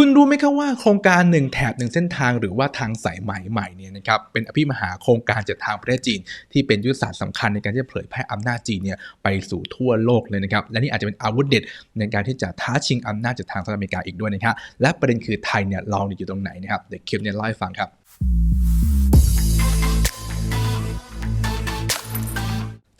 คุณรู้ไหมครับว่าโครงการหนึ่งแถบหนึ่งเส้นทางหรือว่าทางสายไหมใหม่เนี่ยนะครับเป็นอภิมหาโครงการจากทางประเทศจีน ที่เป็นยุทธศาสตร์สำคัญในการที่จะเผยแพร่อำนาจจีนเนี่ยไปสู่ทั่วโลกเลยนะครับและนี่อาจจะเป็นอาวุธเด็ดในการที่จะท้าชิงอำนาจจากทางสหรัฐอเมริกาอีกด้วยนะครับและประเด็นคือไทยเนี่ยเราอยู่ตรงไหนนะครับเดี๋ยวคลิปเนี่ยเล่าให้ฟังครับ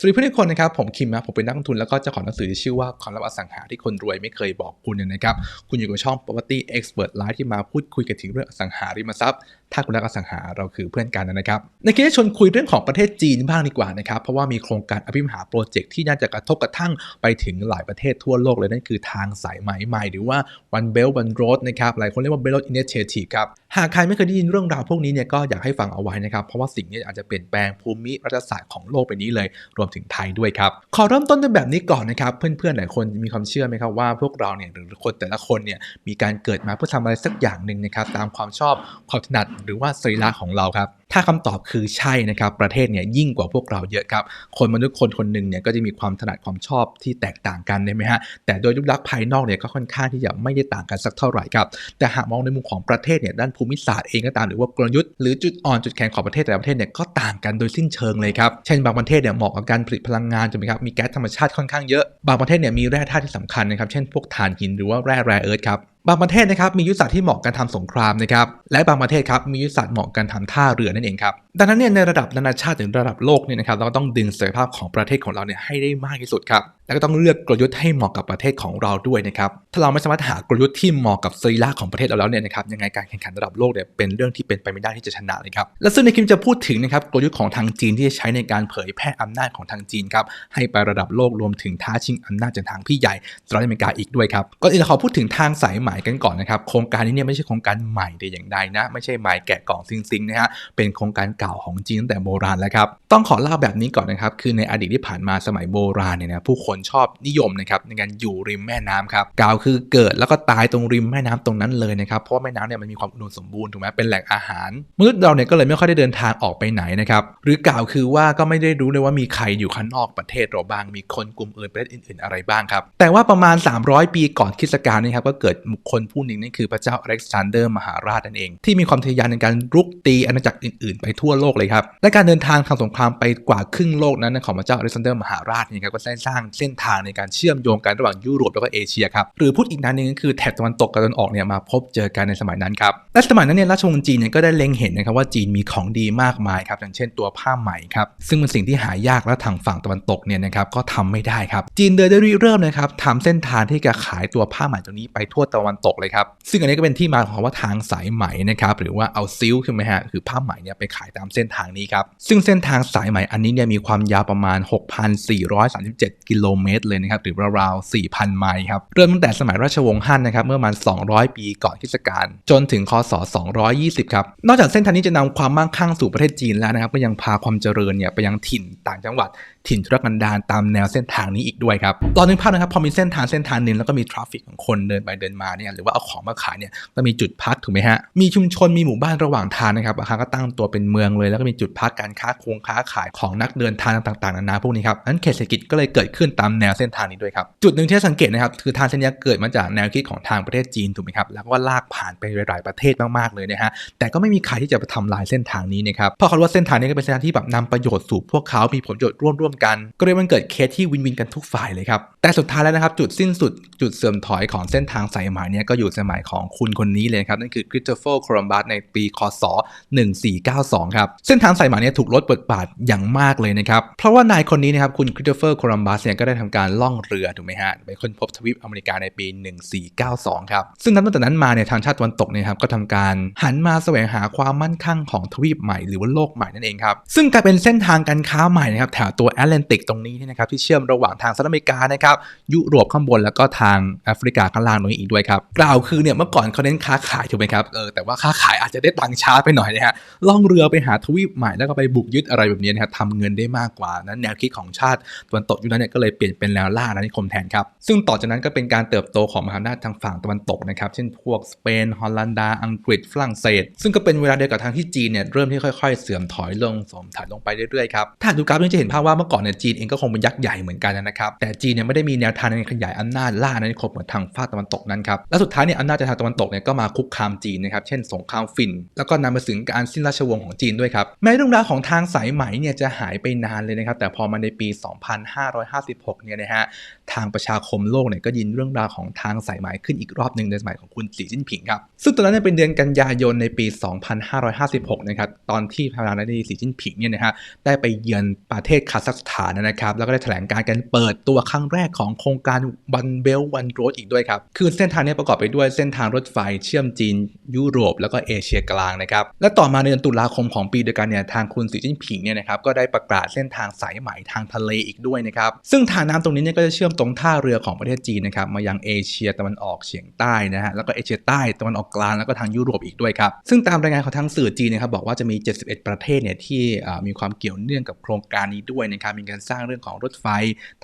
สวัสดีเพื่อนทุกคนนะครับผมคิมนะผมเป็นนักลงทุนแล้วก็เจ้าของหนังสือที่ชื่อว่าความลับอสังหาที่คนรวยไม่เคยบอกคุณนะครับคุณอยู่กับช่อง property expert live ที่มาพูดคุยกันถึงเรื่องอสังหาริมทรัพย์ถ้าคุณรักอสังหาเราคือเพื่อนกันนะครับในคลิปนี้ชวนคุยเรื่องของประเทศจีนบ้างดีกว่านะครับเพราะว่ามีโครงการอภิมหาโปรเจกต์ที่น่าจะกระทบกระทั่งไปถึงหลายประเทศทั่วโลกเลยนั่นคือทางสายไหมใหม่หรือว่า one belt one road นะครับหลายคนเรียกว่า belt road initiative ครับหากใครไม่เคยได้ยินเรื่องราวพวกนี้เนี่ยก็อยากให้ฟังเอาไว้นะครับเพราะว่าสิ่งนี้อาจจะเปลี่ยนแปลงภูมิรัฐศาสตร์ของโลกไปนี้เลยรวมถึงไทยด้วยครับ ขอเริ่มต้นด้วยแบบนี้ก่อนนะครับ เพื่อนๆหลายคนมีความเชื่อไหมครับว่าพวกเราเนี่ยหรือคนแต่ละคนเนี่ยมีการเกิดมาเพื่อทำอะไรสักอย่างหนึ่งนะครับตามความชอบความถนัดหรือว่าสรีระของเราครับถ้าคำตอบคือใช่นะครับประเทศเนี่ยยิ่งกว่าพวกเราเยอะครับ คนมนุษย์คนคนหนึ่งเนี่ยก็จะมีความถนัดความชอบที่แตกต่างกันใช่ไหมฮะแต่โดยรูปลักษณ์ภายนอกเนี่ยก็ค่อนข้างที่จะไม่ได้ต่างกันสักเท่าไหร่ครับแต่หากมองในมุมของประเทศเนี่ยด้านภูมิศาสตร์เองก็ตามหรือว่ากลยุทธ์หรือจุดอ่อนจุดแข็งของประเทศแต่ละประเทศเนี่ยก็ต่างกันโดยสิ้นเชิงเลยครับเช่นบางประเทศเนี่ยเหมาะกับการผลิตพลังงานถูกไหมครับมีแก๊สธรรมชาติค่อนข้างเยอะ บางประเทศเนี่ยมีแร่ธาตุที่สำคัญนะครับเช่นพวกถ่านหินหรือว่าแร่แรเอิร์ธครับบางประเทศนะครับมียุทธศาสตร์ที่เหมาะกันทำสงครามนะครับและบางประเทศครับมียุทธศาสตร์เหมาะกันทำท่าเรือนั่นเองครับ ดังนั้นเนี่ยในระดับนานาชาติถึงระดับโลกเนี่ยนะครับเราก็ต้องดึงศักยภาพของประเทศของเราเนี่ยให้ได้มากที่สุดครับแล้วก็ต้องเลือกกลยุทธ์ให้เหมาะกับประเทศของเราด้วยนะครับถ้าเราไม่สามารถหากลยุทธ์ที่เหมาะกับสรีระของประเทศเราแล้วเนี่ยนะครับยังไงการแข่งขันระดับโลกเนี่ยเป็นเรื่องที่เป็นไปไม่ได้ที่จะชนะเลยครับและซึ่งในคลิปจะพูดถึงนะครับกลยุทธ์ของทางจีนที่จะใช้ในการเผยแพร่อำนาจของทางจีนครับให้ไประดับโลกรวมถึงท้าชิงอำนาจจากทางพี่ใหญ่สหรัฐอเมริกาอีกด้วยครับก่อนอื่นขอพูดถึงทางสายไหมกันก่อนนะครับโครงการนี้เนี่ยไม่ใช่โครงการใหม่แต่อย่างใดนะไม่ใช่ใหม่แกะกล่องซิงซิงนะฮะเป็นโครงการเก่าของจีนตั้งแต่โบราณแล้วครับ ต้องขอเล่าแบบนี้ก่อนนะครับ คือในอดีตที่ผ่านมาสมัยโบราณเนี่ยนะผู้คนชอบนิยมนะครับในการอยู่ริมแม่น้ำครับกล่าวคือเกิดแล้วก็ตายตรงริมแม่น้ำตรงนั้นเลยนะครับ เพราะว่าแม่น้ำเนี่ยมันมีความอุดมสมบูรณ์ถูกไหมเป็นแหล่งอาหาร มนุษย์เราเนี่ยก็เลยไม่ค่อยได้เดินทางออกไปไหนนะครับ หรือกล่าวคือว่าก็ไม่ได้รู้เลยว่ามีใครอยู่ข้างนอกประเทศเราบ้าง มีคนกลุ่มอื่นประเทศอื่นๆอะไรบ้างครับ แต่ว่าประมาณ 300 ปีก่อนคริสต์กาลนี่ครับก็เกิดบุคคลผู้หนึ่งนั่นคือพระเจ้าอเล็กซานเดอร์มหาราชนั่นเอง ที่มีความทะยานในการรุกตีอาณาจักรอื่นๆ ไปทั่วโลกเลยครับ และการเดินทางทางสงครามไปกว่าครึ่งโลกนั้นของพระเจ้าอเล็กซานเดอร์มหาราชนี่ครับก็ได้สร้างเส้นทางในการเชื่อมโยงกันระหว่างยุโรปแล้วก็เอเชียครับหรือพูดอีกนันนึงก็คือแถบตะวันตกกับตะวันออกเนี่ยมาพบเจอกันในสมัยนั้นครับและสมัยนั้นเนี่ยราชวงศ์จีนเนี่ยก็ได้เล็งเห็นนะครับว่าจีนมีของดีมากมายครับอย่างเช่นตัวผ้าไหมครับซึ่งเป็นสิ่งที่หายากและทางฝั่งตะวันตกเนี่ยนะครับก็ทำไม่ได้ครับจีนเลยได้ริเริ่มนะครับทำเส้นทางที่จะขายตัวผ้าไหมตรงนี้ไปทั่วตะวันตกเลยครับซึ่งอันนี้ก็เป็นที่มาของว่าทางสายไหมนะครับหรือว่าเอาซิลใช่ไหมฮะคือผ้าไหมเนี่ยไปขายตามเส้นทางนี้ครับ ซึ่งเส้นทางสายใหม่อันนี้เนี่ยมีความยาวประมาณ 6,437 กิโลเมตรเลยนะครับหรือราวๆ4,000 ไมล์ครับ เริ่มตั้งแต่สมัยราชวงศ์ฮั่นนะครับเมื่อประมาณ 200 ปีก่อนคริสตกาลจนถึงคศ 220 ครับ นอกจากเส้นทางนี้จะนำความมั่งคั่งสู่ประเทศจีนแล้วนะครับก็ยังพาความเจริญเนี่ยไปยังถิ่นต่างจังหวัดถิ่นธุรกันดารตามแนวเส้นทางนี้อีกด้วยครับตอนนึกภาพนะครับพอมีเส้นทางเส้นทางหนึ่งแล้วก็มีทราฟฟิกของคนเดินไปเดินมาเนี่ยหรือว่าเอาของมาขายเนี่ยก็มีจุดพักถูกไหมฮะมีชุมชนมีหมู่บ้านระหว่างทางนะครับบางครั้งก็ตั้งตัวเป็นเมืองเลยแล้วก็มีจุดพักการค้าคงค้าขายของนักเดินทางต่างๆนานาพวกนี้ครับนั้นเขตเศรษฐกิจก็เลยเกิดขึ้นตามแนวเส้นทางนี้ด้วยครับจุดหนึ่งที่สังเกตนะครับคือทางเส้นนี้เกิดมาจากแนวคิดของทางประเทศจีนถูกไหมครับแล้วก็ลากผ่านไปหลายๆประเทศมากๆเลยนะฮะแต่ก็ไม่มีใครที่จะไปทำลายเส้นทางนี้นะครับเพราะเขารู้ว่าเส้นทางนี้ก็เป็นเส้นทางที่แบบนำประโยชน์สู่พวกเขามีผลประโยชน์ร่วมๆกัน ก็เลยมันเกิดเคสที่วินวินกันทุกฝ่ายเลยครับ แต่สุดท้ายแล้วนะครับ จุดสิ้นสุดจุดเสื่อมถอยของเส้นทางสายไหมเนี่ยก็อยู่สมัยของคุณคนนี้เลยครับ นั่นคือคริสโตเฟอร์โคลัมบัสในปีคศ 1492 ครับ เส้นทางสายไหมเนี่ยถูกลดบทบาทอย่างมากเลยนะครับ เพราะว่านายคนนี้นะครับคุณคริสโตเฟอร์โคลัมบัสเนี่ยก็ได้ทำการล่องเรือถูกไหมฮะไปค้นพบทวีปอเมริกาในปี 1492 ครับซึ่งนับตั้งแต่นั้นมาเนี่ยทางชาติตะวันตกเนี่ยครับก็ทำการหันมาแสวงหาความมั่นคงของทวีปใหม่หรือว่าโลกใหม่นั่นเองครับซึ่งกลายเป็นเส้นทางการค้าใหม่นะครับแถวตัวแแอตแลนติกตรงนี้นะครับที่เชื่อมระหว่างทางสหรัฐอเมริกานะครับยุโรปข้างบนแล้วก็ทางแอฟริกาข้างล่างตรงนี้อีกด้วยครับกล่าวคือเนี่ยเมื่อก่อนเขาเน้นค้าขายถูกไหมครับเออแต่ว่าค้าขายอาจจะได้ตังค์ช้าไปหน่อยนะฮะล่องเรือไปหาทวีปใหม่แล้วก็ไปบุกยึดอะไรแบบนี้นะครับทำเงินได้มากกว่านั้นแนวคิดของชาติตะวันตกยุคนั้นเนี่ยก็เลยเปลี่ยนเป็นแนวล่าอาณานิคมแทนครับซึ่งต่อจากนั้นก็เป็นการเติบโตของมหาอำนาจทางฝั่งตะวันตกนะครับเช่นพวกสเปนฮอลแลนดา อังกฤษฝรั่งเศส ซึ่งก็เป็นเวลาเดียวกับทางที่จีนเนี่ยเริ่มที่ค่อย ๆ เสื่อมถอยลงสมถอยลงไปเรื่อยๆครับถ้าดูกราฟนี้จะเห็นภาพว่าเมื่อมื่อก่อนเนี่ยจีนเองก็คงเป็นยักษ์ใหญ่เหมือนกันนะครับแต่จีนเนี่ยไม่ได้มีแนวทางในการขยายอำนาจล่าอาณานิคมเหมือนทางฝั่งตะวันตกนั้นครับและสุดท้ายเนี่ยอำนาจจากทางตะวันตกเนี่ยก็มาคุกคามจีนนะครับเช่นสงครามฟิน แล้วก็นำมาถึงการสิ้นราชวงศ์ของจีนด้วยครับแม้เรื่องราวของทางสายไหมเนี่ยจะหายไปนานเลยนะครับแต่พอมาในปี 2556 เนี่ยนะฮะทางประชาคมโลกเนี่ยก็ยินเรื่องราวของทางสายไหมขึ้นอีกรอบหนึ่งในสมัยของคุณสีจิ้นผิงครับซึ่งตอนนั้นเนยเป็นเดือนกันยายนในปี 2556 นะครับตอนที่ประธานาธิบดีสีจิ้นผิงเนี่ยนะฮะได้ไปเยือนประเทศคาซัคสถานนะครับ แล้วก็ได้แถลงการการเปิดตัวครั้งแรกของโครงการวันเบลวันโรดอีกด้วยครับ คือเส้นทางนี้ประกอบไปด้วยเส้นทางรถไฟเชื่อมจีน ยุโรป แล้วก็เอเชียกลางนะครับ และต่อมาในเดือนตุลาคมของปีเดียวกันเนี่ยทางคุณสีจิ้นผิงเนี่ยนะครับก็ได้ประกาศเส้นทางสายไหม่ทางทะเลอีกด้วยนะครับซึ่งทางน้ำตรงนี้เนี่ยก็จะเชื่อมตรงท่าเรือของประเทศจีนนะครับมายังเอเชียตะวันออกเฉียงใต้นะฮะแล้วก็เอเชียใต้ตะวันออกกลางแล้วก็ทางยุโรปอีกด้วยครับซึ่งตามรายงานของทางสื่อจีนนะครับบอกว่าจะมี 71 ประเทศเนี่ยที่มีความเกี่ยวเนื่องกับโครงการนี้ด้วยนะครับมีการสร้างเรื่องของรถไฟ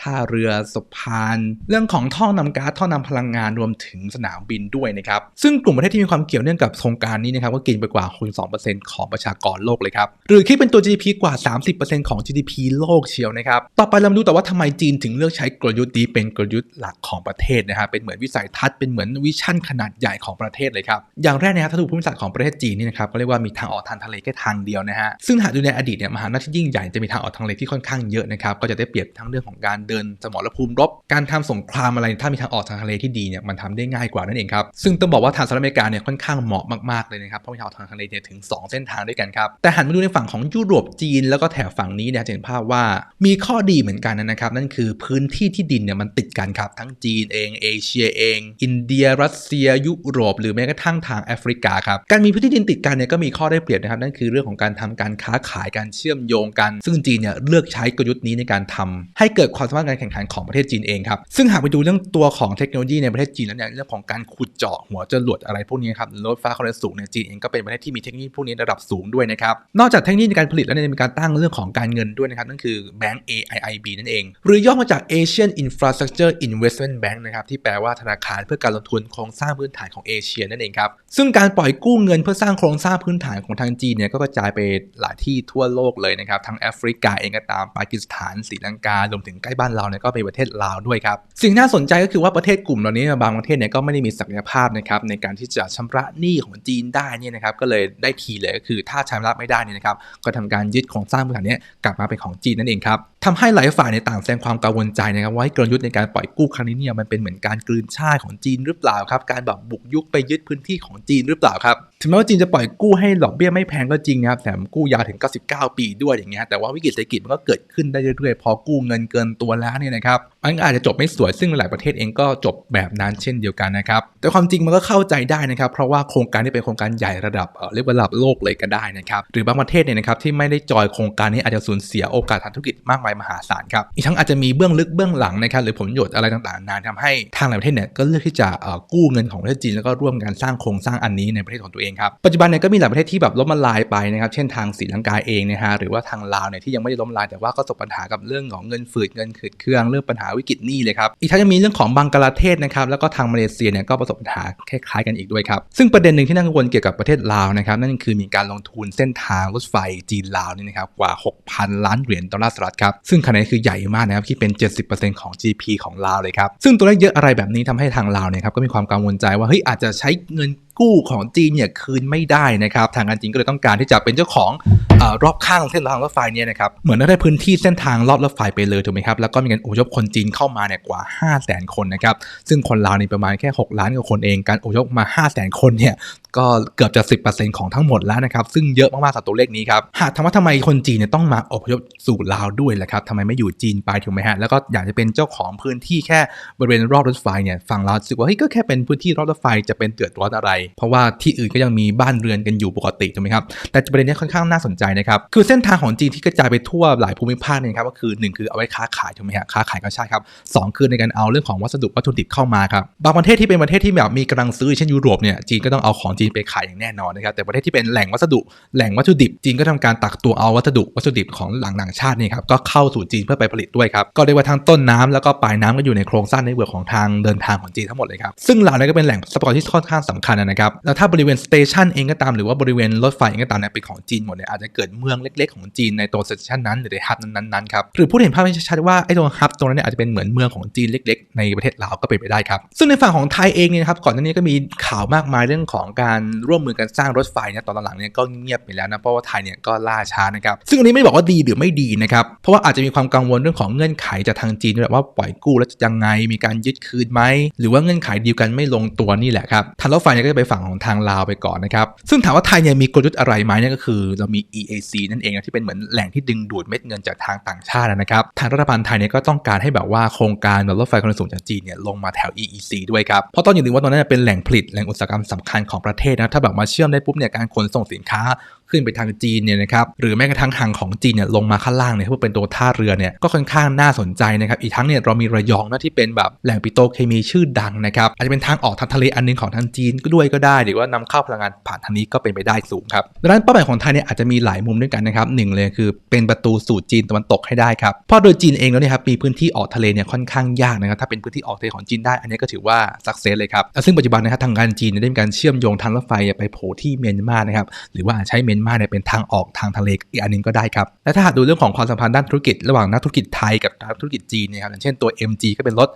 ท่าเรือสะพาน เรื่องของท่อนำก๊าซท่อนำพลังงานรวมถึงสนามบินด้วยนะครับ ซึ่งกลุ่มประเทศที่มีความเกี่ยวเนื่องกับโครงการนี้นะครับก็กินไปกว่าคูณ2%ของประชากรโลกเลยครับ หรือคิดเป็นตัว GDP กว่า 30%ของ GDP โลกเชียวนะครับ ต่อไปเรามาดูแต่ว่าทำไมจีนถึงเลือกใช้กลยุทธ์นี้เป็นกลยุทธ์หลักของประเทศนะฮะเป็นเหมือนวิสัยทัศน์เป็นเหมือนวิชั่นขนาดใหญ่ของประเทศเลยครับอย่างแรกนะครับถ้าดูภูมิศาสตร์ของประเทศจีนนี่นะครับก็เรียกว่ามีทางออกทางทะเลแค่ทางเดียวนะฮะซึ่งหากดูในอดีตเนี่ยมหาอำนาจที่ยิ่งใหญ่จะมีทางออกทางทะเลที่ค่อนข้างเยอะนะครับ ก็จะได้เปรียบทั้งเรื่องของการเดินสมรภูมิรบ การทำสงครามอะไรถ้ามีทางออกทางทะเลที่ดีเนี่ยมันทำได้ง่ายกว่านั่นเองครับซึ่งต้องบอกว่าทางสหรัฐอเมริกาเนี่ยค่อนข้างเหมาะมากๆเลยนะครับเพราะมีทางออกทางทะเลเนี่ยถึง 2 เส้นทางด้วยกันครับแต่หันมาดูในฝั่งของยุโรปจีน แล้วก็แถบฝั่งนี้เนี่ยจะเห็นภาพว่ามีข้อดีเหมือนกันนะครับ นั่นคือพื้นที่ที่ดินเนี่ยมันติดกันครับทั้งจีนเองเอเชียเอง อินเดีย รัสเซีย ยุโรป หรือแม้กระทั่งทางแอฟริกาครับการมีพื้นที่ดินติดกันเนี่ยก็มีข้อได้เปรียบนะครับนั่นคือเรื่องของการทำการค้าขายการเชื่อมโยงกัน ซึ่งจีนเนี่ยเลือกใช้กลยุทธ์นี้ในการทำให้เกิดความสามารถการแข่งขันของประเทศจีนเองครับ ซึ่งหากไปดูเรื่องตัวของเทคโนโลยีในประเทศจีนแล้วเนี่ยเรื่องของการขุดเจาะหัวจรวดอะไรพวกนี้ครับรถไฟฟ้าความเร็วสูงเนี่ยจีนเองก็เป็นประเทศที่มีเทคโนโลยีพวกนี้ระดับสูงด้วยนะครับนอกจากเทคโนโลยีในการผลิตแล้วเนี่ยมีการตั้งเรื่องของการเงินด้วยนะครับนั่นคือแบงก์ AIIB นั่นเอง หรือย่อมาจาก Asian Infrastructure Investment Bank นะครับที่แปลว่าธนาคารเพื่อการลงทุนโครงสร้างพื้นฐานของเอเชียนั่นเองครับซึ่งการปล่อยกู้เงินเพื่อสร้างโครงสร้างพื้นฐานของทางจีนเนี่ยก็กระจายไปหลายที่ทั่วโลกเลยนะครับทั้งแอฟริกาเองก็ตามปากีสถานศรีลังการวมถึงใกล้บ้านเราเนี่ยก็เป็นประเทศลาวด้วยครับสิ่งน่าสนใจก็คือว่าประเทศกลุ่มเหล่านี้บางประเทศเนี่ยก็ไม่ได้มีศักยภาพนะครับในการที่จะชำระหนี้ของจีนได้เนี่ยนะครับก็เลยได้ทีเลยก็คือถ้าชำระไม่ได้เนี่ยนะครับก็ทำการยึดโครงสร้างพื้นฐานนี้กลับมาเป็นของจีนนั่นเองครับทำให้หลายฝ่ายในต่างแสดงความกังวลใจนะครับว่ากลยุทธ์ในการปล่อยกู้ครั้งนี้เนี่ยมันเป็นเหมือนการกลืนชาติของจีนหรือเปล่าครับการแบบบุกยุกไปยึดพื้นที่ของจีนหรือเปล่าครับ ถึงแม้ว่าจีนจะปล่อยกู้ให้ดอกเบี้ยไม่แพงก็จริงนะครับแถมกู้ยาวถึง 99 ปีด้วยอย่างเงี้ยแต่ว่าวิกฤตเศรษฐกิจมันก็เกิดขึ้นได้เรื่อยๆ พอกู้เงินเกินตัวแล้วเนี่ยนะครับมันอาจจะจบไม่สวยซึ่งหลายประเทศเองก็จบแบบนั้นเช่นเดียวกันนะครับแต่ความจริงมันก็เข้าใจได้นะครับเพราะว่าโครงการนี้เป็นโครงการใหญ่ระดับเรียกว่าระดับโลกเลยก็ได้นะครับหรือบางประเทศเนี่ยนะครับที่ไม่ได้จอยโครงการนี้อาจจะสูญเสียโอกาสทางธุรกิจมากมายมหาศาลครับอีกทั้งอาจจะมีเบื้องลึกเบื้องหลังนะครับหรือผลประโยชน์อะไรต่างๆนานทำให้ทางหลายประเทศเนี่ยก็เลือกที่จะกู้เงินของประเทศจีนแล้วก็ร่วมกันสร้างโครงสร้างอันนี้ในประเทศของตัวเองครับปัจจุบันเนี่ยก็มีหลายประเทศที่แบบล้มละลายไปนะครับเช่นทางศรีลังกาเองนะฮะหรือว่าทางลาวเนี่ยที่ยังไม่ได้ล้มละลายแต่ว่าก็ประสบปัญหากับเรื่องของเงินฝืดเงินขืดเครื่องเรื่องปัญหาวิกฤตหนี้เลยครับอีกทั้งยังมีเรื่องของบังกลาเทศนะครับแล้วก็ทางมาเลเซียเนี่ยก็ประสบปัญหาคล้ายๆกันอีกด้วยครับซึ่งประเด็นหนึ่งที่น่ากังวลเกี่ยวกับประเทศลาวนะครับนั่นคือมีการลงทุนเส้นทางรถไฟจีนลาวนี่นะครับกว่า 6,000 ล้านเหรียญดอลลาร์สหรัฐครับซึ่งขนาดนี้คือใหญ่มากนะครับที่เป็น 70%ของ GDP ของลาวเลยครับซึ่งตัวเลขเยอะอะไรแบบนี้ทำให้ทางลาวเนี่ยครับก็มีความกังวลใจว่าเฮ้ยอาจจะใช้เงิน กู้ของจีนเนี่ยคืนไม่ได้นะครับ ทางการจีนก็เลยต้องการที่จะเป็นเจ้าของ รอบข้างเส้นทางรถไฟเนี่ยนะครับเหมือนได้พื้นที่เส้นทางรอบรถไฟไปเลยถูกไหมครับแล้วก็มีการอพยพคนจีนเข้ามาเนี่ยกว่า 5 0 0 0 0 0คนนะครับซึ่งคนลาวนี่ประมาณแค่ 6 ล้านกว่าคนเองการอพยพมา 5 0 0 0 0 0คนเนี่ยก็เกือบจะ 10%ของทั้งหมดแล้วนะครับซึ่งเยอะมากๆสำหรับตัวเลขนี้ครับหากถามว่าทำไมคนจีนเนี่ยต้องมาอพยพสู่ลาวด้วยล่ะครับทำไมไม่อยู่จีนไปถูกไหมฮะแล้วก็อยากจะเป็นเจ้าของพื้นที่แค่บริเวณรอบรถไฟเนี่ยฝั่งลาวรู้สึกว่าเฮ้ยก็แค่เป็นพื้นที่รอบรถไฟจะเป็นเดือดร้อนอะไร เพราะว่าที่อื่นก็ยังมีบ้านเรือนกันอยู่ปกติถูกไหมครับแต่ประเด็นนี้ค่อนข้างน่าสนใจนะครับคือเส้นทางของจีนที่กระจายไปทั่วหลายภูมิภาคเนี่ยครับก็คือ 1 คือเอาไว้ค้าขายถูกไหมฮะค้าขายก็ใช่ครับสคือในการเอาเรื่องของวัสดุวัตถุดิบเข้ามาครับบางประเทศที่เป็นประเทศที่แบบมีกำลังซื้อเช่นยุโรปเนี่ยจีนก็ต้องเอาของจีนไปขายอย่างแน่นอนนะครับแต่ประเทศที่เป็นแหล่งวัสดุแหล่งวัตถุดิบจีนก็ทำการตักตัวเอาวัสดุวัตถุดิบของหลังต่างชาตินี่ครับก็เข้าสู่จีนเพื่อไปผลิตด้วยครับก็เรียกว่าทั้งต้นน้ำแล้วก็ปลายน้ำก็อยู่ในโครงสร้างในเวิร์ของทางเดินทางของจีนทั้งหมดเลยครับซึ่งเหล่านี้ก็เป็นแหล่งทรัพยากรที่ค่อนข้างสำคัญนะครับแล้วถ้าบริเวณสเตชันเองก็ตามหรือว่าบริเวณรถไฟเองก็ตามเนี่ยเป็นของจีนหมดเนี่ยอาจจะเกิดเมืองเล็ก ๆ ของจีนในตัวสเตชันนั้นหรือในฮับนั้นๆครับหรือผู้เห็นภาพให้ชัดๆว่าไอ้ตัวฮับตรงนั้นเนี่ยอาจจะเป็นเหมือนเมืองของจีนเล็ก ๆ ในประเทศลาวก็เป็นไปได้ครับซึ่งในฝั่งของไทยเองเนี่ยครับก่อนหน้านี้ก็มีข่าวมากมายเรื่องของการร่วมมือกันสร้างรถไฟเนี่ยตอนหลังๆเนี่ยก็เงียบไปแล้วนะเพราะว่าไทยเนี่ยก็ล่าช้านะครับซึ่งอันนี้ไม่บอกว่าดีหรือไม่ดีนะครับเพราะว่าอาจจะมีความกังวลเรื่องของเงื่อนไขจากทางจีนด้วยว่าปล่อยกู้แล้วจะยังไงมีการยึดคืนไหมหรือว่าเงื่อนไขดีลกันไม่ลงตัวนี่แหละครับทางรถไฟเนี่ยก็จะไปฝั่งของทางลาวไปก่อนนะครับซึ่งถามว่าไทยเนี่ยมีกลยุทธ์อะไรไหมเนี่ยก็คือเรามี EAC นั่นเองนะที่เป็นเหมือนแหล่งที่ดึงดูดเม็ดเงินจากทางต่างชาตินะครับ ทางรัฐบาลไทยเนี่ยก็ต้องการให้แบบว่าโครงการรถไฟความเร็วสูงจากจีนเนี่ยลงมาแถว EEC ด้วยครับ เพราะต้องอย่าลืมว่าตรงนั้นเป็นแหล่งผลิตแหล่งอุตสาหกรรมสำคัญของประเทศนะ ถ้าแบบมาเชื่อมได้ปุ๊บเนี่ยการขนส่งสินค้าขึ้นไปทางจีนเนี่ยนะครับหรือแม้กระทั่งทางของจีนเนี่ยลงมาข้างล่างเนี่ยเพื่อเป็นตัวท่าเรือเนี่ยก็ค่อนข้างน่าสนใจนะครับอีกทั้งเนี่ยเรามีระยองนะที่เป็นแบบแหล่งปิโตเคมีชื่อดังนะครับอาจจะเป็นทางออกทางทะเลอันหนึงของทางจีนก็ด้วยก็ได้ หรือว่านำเข้าพลังงานผ่านทางนี้ก็เป็นไปได้สูงครับดังนั้นเป้าหมายของไทยเนี่ยอาจจะมีหลายมุมด้วยกันนะครับหนึ่งเลยคือเป็นประตูสู่จีนตะวันตกให้ได้ครับเพราะโดยจีนเองแล้วเนี่ยครับมีพื้นที่ออกทะเลเนี่ยค่อนข้างยากนะครับถ้าเป็นพื้นที่ออกทะเลของจีนได้ อันนี้ก็ถือว่าสักเซสเลยครับซึ่งปัจจุบันนะครับทางการจีนได้มีการเชื่อมโยงทางรถไฟไปโผล่ที่เมียนมานะครับหรือว่าใช้เมียนมาเนี่ยเป็นทางออกทางทะเลอีกอันหนึงก็ได้ครับและถ้าหากดูเรื่องของความสัมพันธ์ด้านธุรกิจ ระหว่างนักธุรกิจไทยกับนักธุรกิจจีนเนี่ยครับอย่างเช่นตัว MG ก็เป็นรถ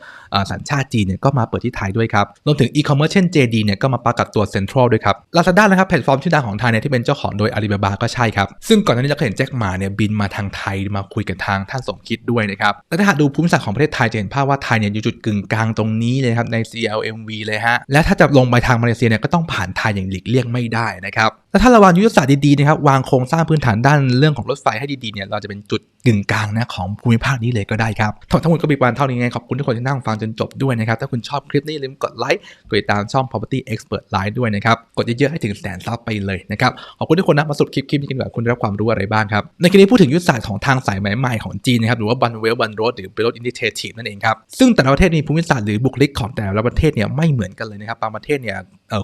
สัญชาติจีนเนี่ยก็มาเปิดที่ไทยด้วยครับรวมถึงอีคอมเมิร์ซเช่น JD เนี่ยก็มาประกับตัวเซ็นทรัลด้วยครับ Lazada นะครับแพลตฟอร์มชื่อดังของไทยเนี่ยที่เป็นเจ้าของโดย Alibaba ก็ใช่ครับซึ่งก่อนหน้านี้เราเห็นแจ็คหมาเนี่ยบินมาทางไทยมาคุยกับทางท่านสมคิดด้วยนะครับและถ้าหากดูภูมิศาสตร์ของประเทศไทยจะเห็นภาพว่าไทยเนี่ยอยู่จุดกึ่งกลางตรงนี้เลยครับใน CLMV เลยฮะและถ้าจะลงไปทางมาเลเซียเนี่ยก็ต้องผ่านไทยอย่างหลีกเลี่ยงไม่ได้นะครับและถ้าราวางยุทธศาสตร์ดีๆนะครับวางโครงสร้างพื้นฐานด้านเรื่องของรถไฟให้ดีๆเนี่ยเราจะเป็นจุดกึ่งกลางนะของภูมิภาคนี้เลยก็ได้ครับทั้งหมดก็มีประมาณเท่านี้ไงขอบคุณทุกคนที่นั่งฟังจนจบด้วยนะครับถ้าคุณชอบคลิปนี้ลืมกดไลค์กดติดตามช่อง property expert live ด้วยนะครับกดเยอะๆให้ถึงแสนซับไปเลยนะครับขอบคุณทุกคนนะมาสุดคลิปคลิปนี้กันกว่าคุณได้รับความรู้อะไรบ้างครับในคลิปนี้พูดถึงยุทธศาสตร์ของทางสายใหม่ๆของจีนนะครับหรือว่า one way one road หรือ belt initiative นั่นเองครับซึ่งแต่ละประเทศมีภูมิศาสตร์หรือบุคลิกของแต่ละประเทศเนี่ยไม่เหมือนกันเลยนะครับบางประเทศเนี่ย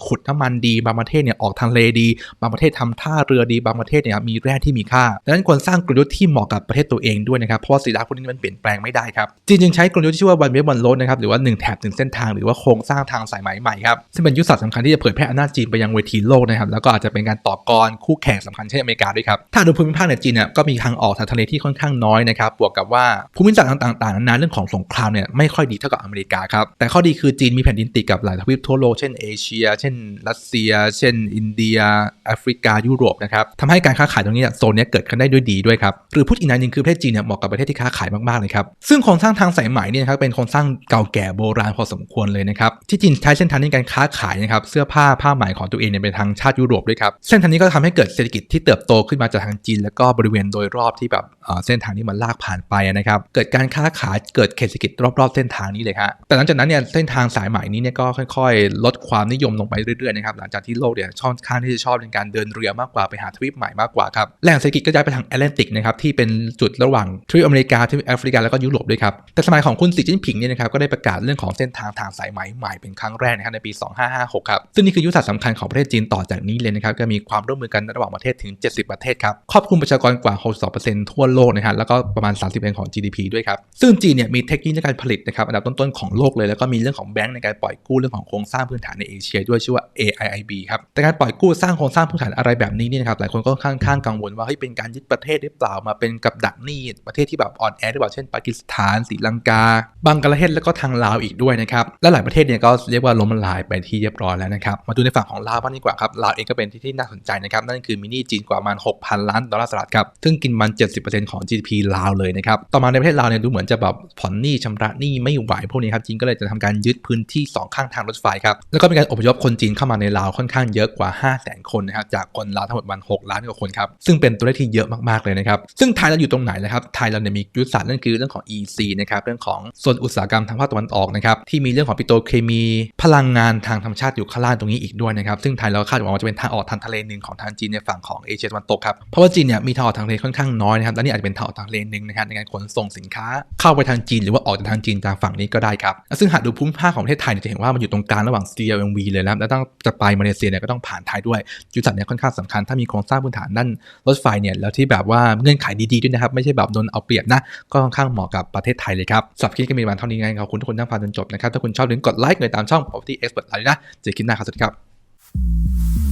ขุดน้ำมันดีบางประเทศเนี่ยออกทางเลดี บางประเทศทำท่าเรืือดีบางประเทศเนี่ยมีแร่ที่มีค่าดังนั้นควรสร้างกลยุทธ์ที่เหมาะกับประเทศตัวเองด้วยนะครับเพราะว่าสีลักษณ์พวกนี้มันเปลี่ยนแปลงไม่ได้ครับจีนจึงใช้กลยุทธ์ที่ชื่อว่า one way one road นะครับหรือว่าหนึ่งแถบหนึ่งเส้นทางหรือว่าโครงสร้างทางสายไหมใหม่ครับซึ่งเป็นยุทธศาสตร์สำคัญที่จะเผยแพร่อำนาจจีนไปยังเวทีโลกนะครับแล้วก็อาจจะเป็นการต่อกรคู่แข่งสำคัญเช่นอเมริกาด้วยครับถ้าดูภูมิภาคในจีนเนี่ยก็มีทางออกทางทะเลที่ค่อนข้างน้อยนะครับบวกกับว่าภูมิศาสตร์ต่างๆนานาเรื่องของสงครามเนี่ยไม่ค่อยดีเท่ากับอเมริกาครับแต่ข้อดีคือจีนมีแผ่นดินติดกับหลายทวีปทั่วโลกเช่นเอเชีย เช่น รัสเซีย เช่น อินเดีย แอฟริกายุโรปนะครับทำให้การค้าขายตรงนี้โซนนี้เกิดขึ้นได้ด้วยดีด้วยครับหรือพูดอีกในหนึงคือประเทศจีนเนี่ยเหมาะกับประเทศที่ค้าขายมากๆเลยครับซึ่งโครงสร้างทางสายไหมเนี่ยนะครับเป็นโครงสร้างเก่าแก่โบราณพอสมควรเลยนะครับที่จีนใช้เส้นทางในการค้าขายนะครับเสื้อผ้าผ้าไหมของตัวเองเนี่ยเป็นทางชาติยุโรปด้วยครับเส้นทางนี้ก็ทำให้เกิดเศรษฐกิจที่เติบโตขึ้นมาจากทางจีน แล้วก็บริเวณโดยรอบที่แบบ เส้นทางนี้มันลากผ่านไปนะครับ เกิดการค้าขายเกิดเขตเศรษฐกิจรอบๆเส้นทางนี้เลยครับแต่หลังจากนั้นเนี่ยเส้นทางสายไหม่นี้เนี่ยก็ค่อยๆ ลดความนิยมลงไปเรื่อยๆนะครับหลังจากที่โลกเนี่ยชอบข้างที่จะชอบในการเดินเรือมากกว่าไปหาทวีปใหม่มากกว่าครับแหล่งเศรษฐกิจก็ย้ายไปทางแอตแลนติกนะครับที่เป็นจุดระหว่างทวีปอเมริกาทวีปแอฟริกาแล้วก็ยุโรปด้วยครับแต่สมัยของคุณสีจิ้นผิงเนี่ยนะครับก็ได้ประกาศเรื่องของเส้นทางทางสายไหมใหม่เป็นครั้งแรกนะครับในปี 2556 ครับซึ่งนี่คือยุทธศาสตร์สำคัญของประเทศจีนต่อจากนี้เลยนะครับก็มีความร่วมมือกันระหว่างประเทศถึง 70 ประเทศครับครอบคลุมประชากรกว่า 62%ทั่วโโลกนะครับแล้วก็ประมาณ 30%ของ GDP ด้วยครับ ซึ่งจีนเนี่ยมีเทคโนโลยีในการผลิตนะครับอันดับต้นๆของโลกเลย แล้วก็มีเรื่องของแบงก์ในการปล่อยกู้เรื่องของโครงสร้างพื้นฐานในเอเชียด้วยชื่อว่า AIIB ครับแต่การปล่อยกู้สร้างโครงสร้างพื้นฐานอะไรแบบนี้เนี่ยนะครับหลายคนก็ค่อนข้างกังวลว่าเฮ้ยเป็นการยึดประเทศหรือเปล่ามาเป็นกับดักหนี้ประเทศที่แบบอ่อนแอหรือเปล่าเช่นปากีสถานศรีลังกาบังกลาเทศแล้วก็ทางลาวอีกด้วยนะครับและหลายประเทศเนี่ยก็เรียกว่าล้มละลายไปที่เรียบร้อยแล้วนะครับมาดูในฝั่งของลาวบ้างดีกว่าครับลาวเองก็เป็นที่ที่น่าสนใจนะครับนั่นคือมินิจีนกว่าประมาณ6,000 ล้านดอลลาร์สหรัฐครับซึ่งกินมัน 70%ของ GDP ลาวเลยนะครับ ต่อมาในประเทศลาวเนี่ยดูเหมือนจะแบบผ่อนหนี้ชำระหนี้ไม่ไหวพวกนี้ครับจีนก็เลยจะทำการยึดพื้นที่สองข้างทางรถไฟครับ แล้วก็มีการอพยพคนจีนเข้ามาในลาวค่อนข้างเยอะกว่า 5 0 0 0 0 0คนนะครับจากคนลาวทั้งหมดวัน6ล้านกว่าคนครับซึ่งเป็นตัวเลขที่เยอะมากๆเลยนะครับซึ่งไทยเราอยู่ตรงไหนนะครับไทยเราเนี่ยมียุทธศาสตร์นั่นคือเรื่องของ EC นะครับเรื่องของส่วนอุตสาหกรรมทางภาคตะวันออกนะครับที่มีเรื่องของปิโตรเคมี พลังงานทางธรรมชาติอยู่ข้างล่างตรงนี้อีกด้วยนะครับซึ่งไทยเราคาดหวังว่าจะเป็นทางออกทางทะเลหนึ่งของทางจีนในฝั่งของเอเชียตะวันตกครับเพราะว่าจีนเนี่ยมีทางออกทางทะเลค่อนข้างน้อยนะครับและนี่อาจจะเป็นทางออกทางเลนหนึ่งนะครับในการขนส่งสินค้า เข้าไปทางจีนหรือว่าออกจากทางจีนจากฝั่งนี้ก็ได้ครับซึ่งหากดูภูมิภาคของประเทศไทยเนี่ยจะเห็นว่ามันอยู่ตรงกลางระหว่าง CLMV เลยนะแล้วต้องจะไปมาเลเซียเนี่ยก็ต้องผ่านไทยด้วยจุดสัตัดเนี่ยค่อนข้างสำคัญถ้ามีโครงสร้างพื้นฐานด้านรถไฟเนี่ยแล้วที่แบบว่าเงื่อนไขดีๆด้วยนะครับไม่ใช่แบบโดนเอาเปรียบนะก็ค่อนข้างเหมาะกับประเทศไทยเลยครับสำหรับคลิปก็มีประมาณเท่านี้ไงขอบคุณทุกคนที่ฟังจนจบนะครับถ้าคุณชอบอย่าลืมกดไลค์กดติดตามช่อง Property Expert ไลน์นะเจอกันคลิปหน้าครับสวัสดีครับ